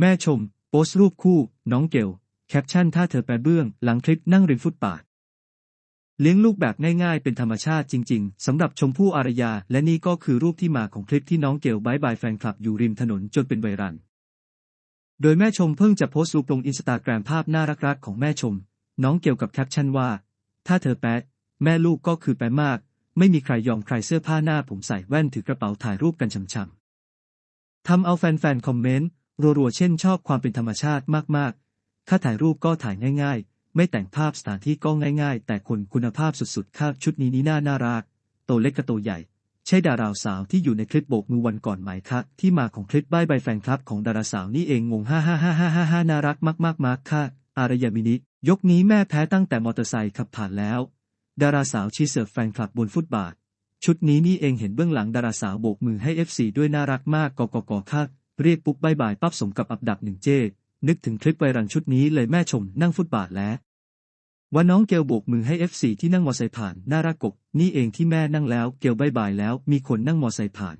แม่ชม โพสต์รูปคู่ น้องเกล แคปชั่นถ้าเธอแปรเบื้อง หลังคลิปนั่งริมฟุตบาทเลี้ยงลูกแบบง่ายๆ เป็นธรรมชาติจริงๆ สำหรับชมพู่อารยา และนี่ก็คือรูปที่มาของคลิปที่น้องเกลบายบายแฟนคลับอยู่ริมถนนจนเป็นไวรัล โดยแม่ชมเพิ่งจะโพสต์รูปลงอินสตาแกรมภาพน่ารักๆของแม่ชม น้องเกลกับแคปชั่นว่า ถ้าเธอแป๊ะแม่ลูกก็คือแป๊ะมาก ไม่มีใครยอมใครเสื้อผ้าหน้าผมใส่แว่นถือกระเป๋าถ่ายรูปกันช่ำๆทำเอาแฟนๆคอมเมนต์ รัวๆ เช่นชอบความเป็นธรรมชาติมากๆ ถ้าถ่ายรูปก็ถ่ายง่ายๆ ไม่แต่งภาพสถานที่ก็ง่ายๆ แต่คนคุณภาพสุดๆค่ะชุดนี้นี่น่าน่ารัก โตเล็กกับโตใหญ่ ใช่ดาราสาวที่อยู่ในคลิปโบกมือวันก่อนไหมคะที่มาของคลิปบ้ายใบแฟนคลับของดาราสาวนี่เองงงฮ่าฮ่าฮ่าฮ่าฮ่าฮ่าน่ารักมากๆมากค่ะ อารยามินิ ยกนี้แม่แพ้ตั้งแต่มอเตอร์ไซค์ขับผ่านแล้ว ดาราสาวชีเสิร์ฟแฟนคลับบนฟุตบาท ชุดนี้นี่เองเห็นเบื้องหลังดาราสาวโบกมือให้ FC ด้วยน่ารักมากกกกค่ะ เรียกปุ๊บบายบายปั๊บสมกับอับดับหนึ่งเจ้นึกถึงคลิปไวรังชุดนี้เลยแม่ชมนั่งฟุตบาทแล้วว่าน้องเกลโบกมือให้ F4 ที่นั่งมอไซค์ผ่าน น่ารักกบนี่เองที่แม่นั่งแล้ว เกลบายบายแล้ว มีคนนั่งมอไซค์ผ่าน